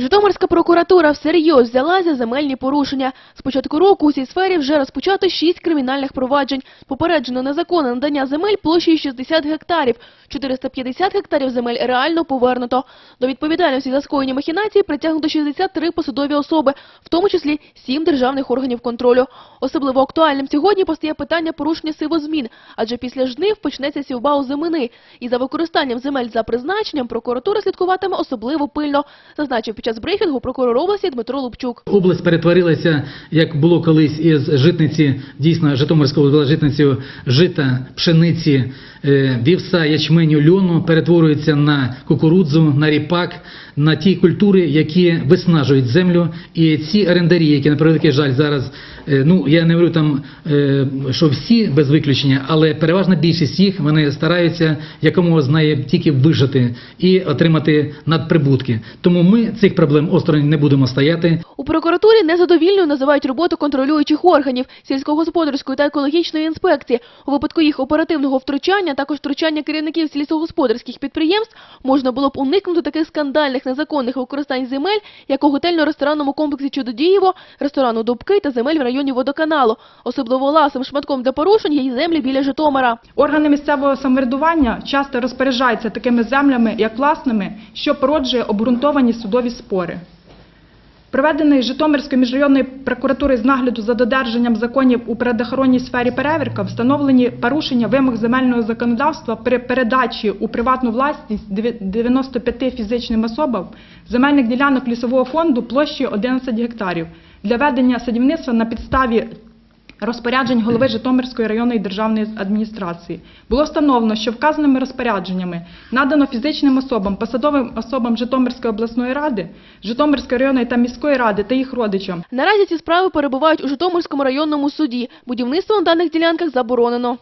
Житомирська прокуратура всерйоз взялася земельні порушення. З початку року у цій сфері вже розпочато шість кримінальних проваджень. Попереджено незаконне надання земель площею 60 гектарів. 450 гектарів земель реально повернуто. До відповідальності за скоєні махінації притягнуто 63 посадові особи, в тому числі 7 державних органів контролю. Особливо актуальним сьогодні постає питання порушення сивозмін, адже після жнив почнеться сівба озимини. І за використанням земель за призначенням прокуратура слідкуватиме особливо пильно, зазначив під час брифінгу прокурор області Дмитро Лупчук. Область перетворилася, як було колись із житниці, дійсно Житомирського була житницею жита, пшениці, е, вівса, ячменю, льону, перетворюється на кукурудзу, на ріпак, на ті культури, які виснажують землю. І ці орендарі, які на превеликий жаль зараз, е, ну я не говорю там, е, що всі без виключення, але переважна більшість їх вони стараються якомога знає тільки вижити і отримати надприбутки. Тому ми цих проблем осторонь не будемо стояти. У прокуратурі незадовільною називають роботу контролюючих органів сільськогосподарської та екологічної інспекції. У випадку їх оперативного втручання, також втручання керівників сільськогосподарських підприємств, можна було б уникнути таких скандальних незаконних використань земель, як у готельно-ресторанному комплексі Чудодієво, ресторану Дубки та земель в районі водоканалу. Особливо ласим шматком для порушень є землі біля Житомира. Органи місцевого самоврядування часто розпоряджаються такими землями, як власними, що породжує обґрунтовані судові спори. Проведений Житомирською міжрайонною прокуратурою з нагляду за додержанням законів у природоохоронній сфері перевірка встановлені порушення вимог земельного законодавства при передачі у приватну власність 95 фізичним особам земельних ділянок лісового фонду площею 11 гектарів для ведення садівництва на підставі розпоряджень голови Житомирської районної державної адміністрації. Було встановлено, що вказаними розпорядженнями надано фізичним особам, посадовим особам Житомирської обласної ради, Житомирської районної та міської ради та їх родичам Наразі ці справи перебувають у Житомирському районному суді. Будівництво на даних ділянках заборонено.